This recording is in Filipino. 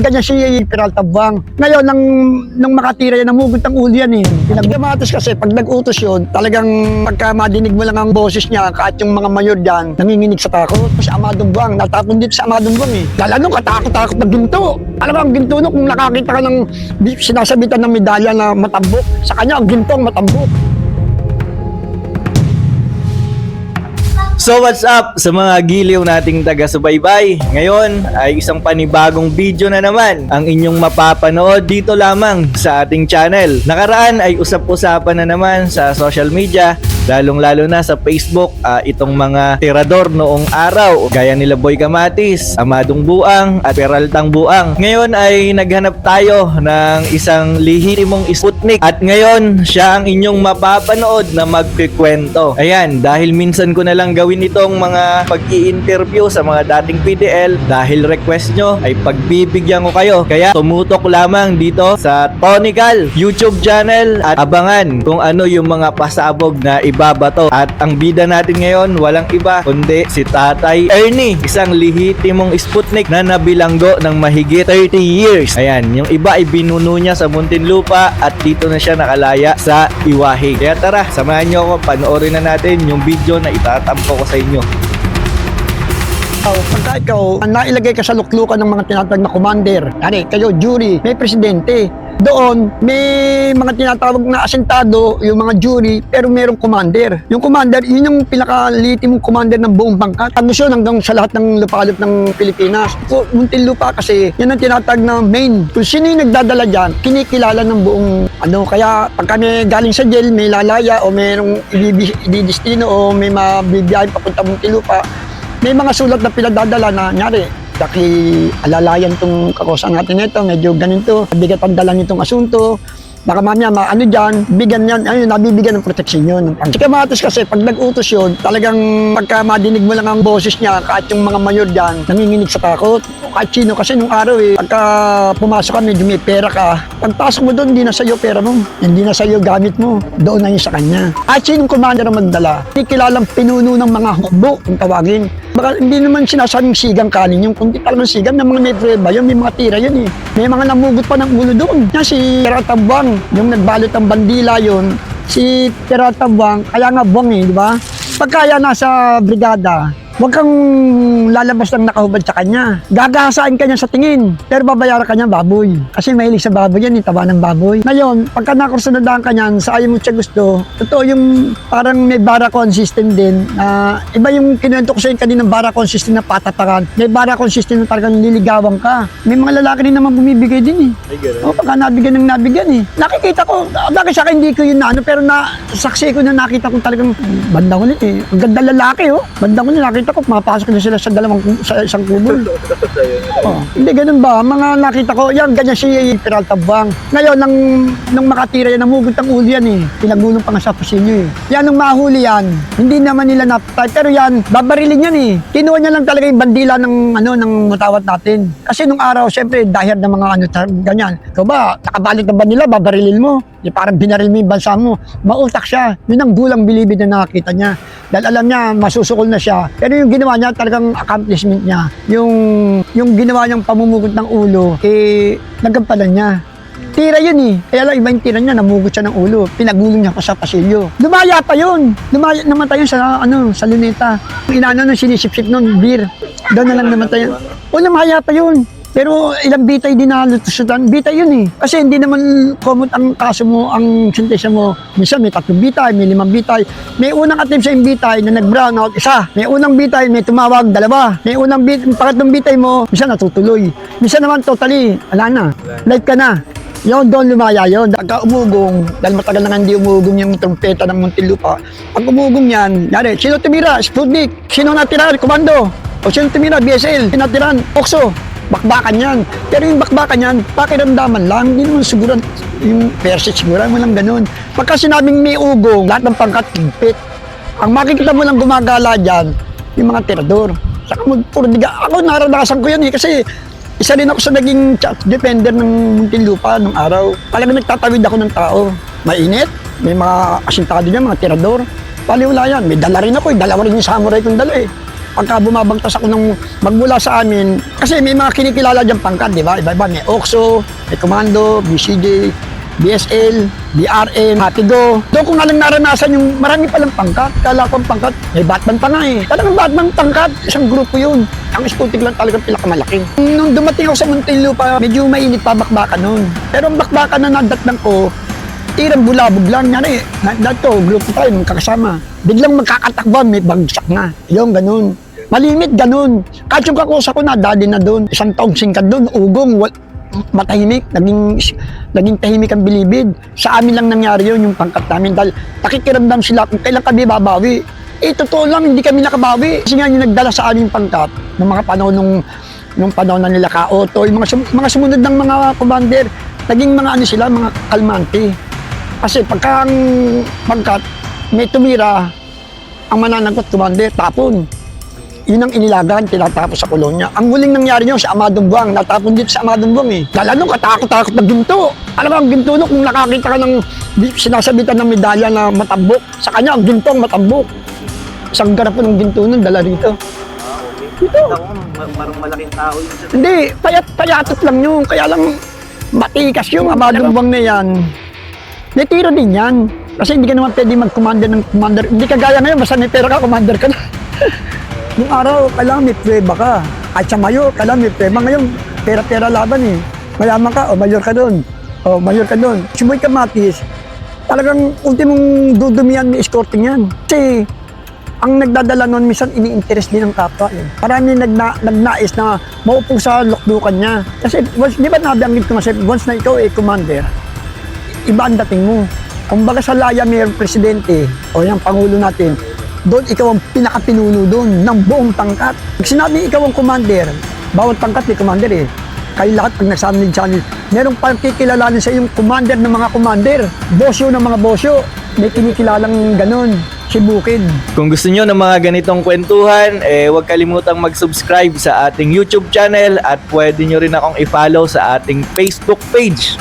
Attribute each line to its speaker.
Speaker 1: Ganyan si Peralta Buang. Ngayon, nang, nang makatira yan, namugot ang ulo yan eh. Pinagdamatos kasi, pag nag-utos yun, talagang pagka madinig mo lang ang boses niya, kahit yung mga mayor dyan, nanginginig sa takot. Si Amadong Buang, natapon dito sa Amadong Buang eh. Lalo katakot-takot na ginto. Alam mo, ang ginto no, kung nakakita ka ng sinasabitan ng medalya na matambok, sa kanya, ang ginto ang matambok.
Speaker 2: So what's up sa mga giliw nating taga-subaybay? Ngayon ay isang panibagong video na naman ang inyong mapapanood dito lamang sa ating channel. Nakaraan ay usap-usapan na naman sa social media lalong-lalo na sa Facebook ah, itong mga tirador noong araw gaya nila Boy Kamatis, Amadong Buang at Peraltang Buang. Ngayon ay naghanap tayo ng isang lihitimong Sputnik at ngayon siya ang inyong mapapanood na magkikwento. Ayan, dahil minsan ko na lang gawin itong mga pag interview sa mga dating PDL dahil request nyo ay pagbibigyan ko kayo. Kaya tumutok lamang dito sa Tonical YouTube channel at abangan kung ano yung mga pasabog na ibabato. At ang bida natin ngayon walang iba kundi si Tatay Ernie, isang lihitimong Sputnik na nabilanggo ng mahigit 30 years. Ayan, yung iba ay binuno niya sa Muntinlupa at dito na siya nakalaya sa Iwahig. Kaya tara, samahan niyo ako, panoorin na natin yung video na itatampo ko sa inyo.
Speaker 1: Ikaw, pagka ikaw, nailagay ka sa luklukan ng mga tinatawag na commander, ano, kayo, jury, may presidente. Doon, may mga tinatawag na asentado, yung mga jury, pero merong commander. Yung commander, yun yung pinakalitim mong commander ng buong bangka. Tagos yun hanggang sa lahat ng lupalop ng Pilipinas. So, Muntinlupa kasi, yan ang tinatawag na main. Kung sino yung nagdadala dyan, kinikilala ng buong ano. Kaya pag kami galing sa jail, may lalaya o merong ididestino o may mabibiyahin papunta Muntinlupa, may mga sulat na pinadadala na nyari daki alalayan tong kakosan natin nito, medyo ganito, bigat ang dala nitong asunto, baka mamaya maano dyan, bigyan yan, ayun, nabibigyan ng proteksyon yun. Ang kamatis kasi, pag nag-utos yun, talagang pagka madinig mo lang ang boses niya, kahit yung mga mayor dyan, nanginginig sa takot. Kahit sino, kasi nung araw eh, pagka pumasok ka, medyo may pera ka, pagpasok mo doon, hindi na sa'yo pera mo, hindi na sa'yo gamit mo, doon na yun sa kanya. At sinong commander ang magdala, hindi kilalang pinuno ng mga hukbo, kung tawagin. Baka hindi naman sinasabing sigang kanin yung kundi talagang sigang ng mga may prueba yun, may mga tira yun eh. May mga namugot pa ng ulo doon. Yan si Teratabang, yung nagbalot ng bandila yun, si Teratabang, kaya nga buwang eh, di ba? Pagkaya nasa brigada, huwag kang lalabas ng nakahubad sa kanya. Gagasain ka niya sa tingin, pero babayaran ka niya baboy. Kasi mahilig sa baboy yan, yung taba ng baboy. Ngayon, pagka nakursunadahan ka niyan, sa ayaw mo siya gusto, totoo yung parang may barakon system din, na iba yung kinuwento ko sa inyo kanina, barakon system na patatakan. May barakon system na talagang liligawan ka. May mga lalaki din naman bumibigay din eh.
Speaker 2: Ay, ganun.
Speaker 1: O, pagka nabigyan ng nabigyan eh. Nakikita ko, bakit sa akin hindi ko yun na ano, pero na, saksi ko na nakita ko talagang bandang ulit eh. Ang ganda lalaki oh. Bandang ulit nakita ko, pumapasok na sila sa dalawang, sa isang kubol. Oh, hindi ganun ba? Mga nakita ko, yan, ganyan si Peralta Buang. Ngayon, nang, nang makatira yan, namugot ang ulo yan eh. Pinagulong pa nga sa pusinyo eh. Yan, nung mahuli yan, hindi naman nila napatay. Pero yan, babarilin yan eh. Kinuha niya lang talaga yung bandila ng, ano, ng mutawat natin. Kasi nung araw, syempre, dahil ng mga ano, ganyan. Ikaw ba, nakabalik ng bandila, babarilin mo. Di parang binaril mo yung bansa mo. Mautak siya. Yun ang gulang bilibid na nakakita niya. Dahil alam niya, masusukol na siya. Pero yung ginawa niya, talagang accomplishment niya. Yung, yung ginawa niyang pamumugot ng ulo, eh, nagampalan niya. Tira yun eh. Kaya lang iba yung tira niya, namugot siya ng ulo. Pinagulong niya pa sa pasilyo. Lumaya pa yun. Lumaya, namatay yun sa, ano, sa luneta. Inano nung sinisip-sip nung beer. Doon na lang namatay yun. O, lumaya pa yun. Pero ilang bitay din na lutusutan, bitay yun eh. Kasi hindi naman komot ang kaso mo, ang sentensya mo. Minsan may tatlong bitay, may limang bitay. May unang attempt sa bitay na nag-brown out, isa. May unang bitay, may tumawag, dalawa. May unang bit, pangatlong bitay mo, minsan natutuloy. Minsan naman totally, wala na. Live ka na. Yun, doon lumaya yun. Pagka umugong, dahil matagal na hindi umugong yung trompeta ng Muntinlupa. Pag umugong yan, yari, sino tumira? Sputnik. Sino natira? Komando. O sino tumira? BSL. Sino natiran? Okso. Bakbakan yan. Pero yung bakbakan yan, pakiramdaman lang. Hindi naman siguro yung persit siguro. Mo lang ganun. Pagka sinabing may ugong, lahat ng pangkat higpit. Ang makikita mo lang gumagala dyan, yung mga tirador. Saka magpurdiga. Ako naranasan ko yan eh kasi isa rin ako sa naging defender ng Muntinlupa nung araw. Talagang nagtatawid ako ng tao. Mainit, may mga asintado niya, mga tirador. Paliwala yan. May dala rin ako eh. Dalawa rin yung samurai kong dala eh. Pagka bumabagtas ako ng magmula sa amin, kasi may mga kinikilala dyan pangkat, di ba? Iba-iba, may OXO, may Commando, BCJ, BSL, BRN, Hatigo. Doon ko nga lang naranasan yung marami palang pangkat. Kala ko ang pangkat, may Batman pa nga eh. Talagang Batman pangkat, isang grupo yun. Ang Sputik lang talagang pinakamalaki. Nung dumating ako sa Muntinlupa, medyo mainit pa bakbakan nun. Pero ang bakbakan na nadatnan ko, tirang bulabog lang. Eh, na- dato, grupo tayo, magkakasama. Biglang magkakatakbo, may bagsak na. Yung ganun. Malimit, ganun. Kahit yung kakusa ko na, dali na doon. Isang taong singkad doon, ugong, wal- matahimik, naging, naging tahimik ang bilibid. Sa amin lang nangyari yun, yung pangkat namin. Dahil nakikiramdam sila kung kailan kami babawi. Eh, totoo lang, hindi kami nakabawi. Kasi nga yung nagdala sa amin pangkat, ng mga panahon nung, nung panahon na nila Kaoto, yung mga, mga sumunod ng mga commander, naging mga ano sila, mga kalmante. Kasi pagka ang pangkat, may tumira, ang mananagot commander, tapon. Yun ang inilagan, tinatapos sa kolonya. Ang huling nangyari nyo sa Amadong Buwang, natapon dito sa Amadong Buwang eh. Lala nung katakot-takot na ginto. Alam mo, ang ginto no, kung nakakita ka ng sinasabitan ng medalya na matambok, sa kanya ang ginto ang matambok. Isang garapon ng ginto nun, dala rito. Ito.
Speaker 3: Parang malaking tao yun
Speaker 1: Hindi, payat payatot lang yun. Kaya lang matikas yung Amadong Buwang na yan. May tiro din yan. Kasi hindi ka naman pwede mag-commander ng commander. Hindi ka gaya ngayon, basta may pera ka, commander ka na. Nung araw, kailangan may prueba ka. At sa mayor, kailangan may prueba. Ngayon, pera-pera laban eh. Mayaman ka, o mayor ka doon. O mayor ka doon. Si Boy Kamatis, talagang ultimong dudumihan may escorting yan. Kasi ang nagdadala nun, minsan ini-interest din ng kapwa. Eh. Marami nagna, nagnais na maupo sa lukdukan niya. Kasi, once, di ba nabanggit ko kasi, once na ikaw ay commander, iba ang dating mo. Kung baga sa laya mayroong presidente o yung pangulo natin, doon ikaw ang pinakapinuno doon ng buong pangkat. Pag sinabi ikaw ang commander, bawat pangkat may commander eh. Kayo lahat pag nagsama ng channel, merong pagkikilalanin sa yung commander ng mga commander, bosyo ng mga bosyo, may kinikilalang ganun, si Bukid.
Speaker 2: Kung gusto nyo ng mga ganitong kwentuhan, eh huwag kalimutang mag-subscribe sa ating YouTube channel at pwede nyo rin akong i-follow sa ating Facebook page.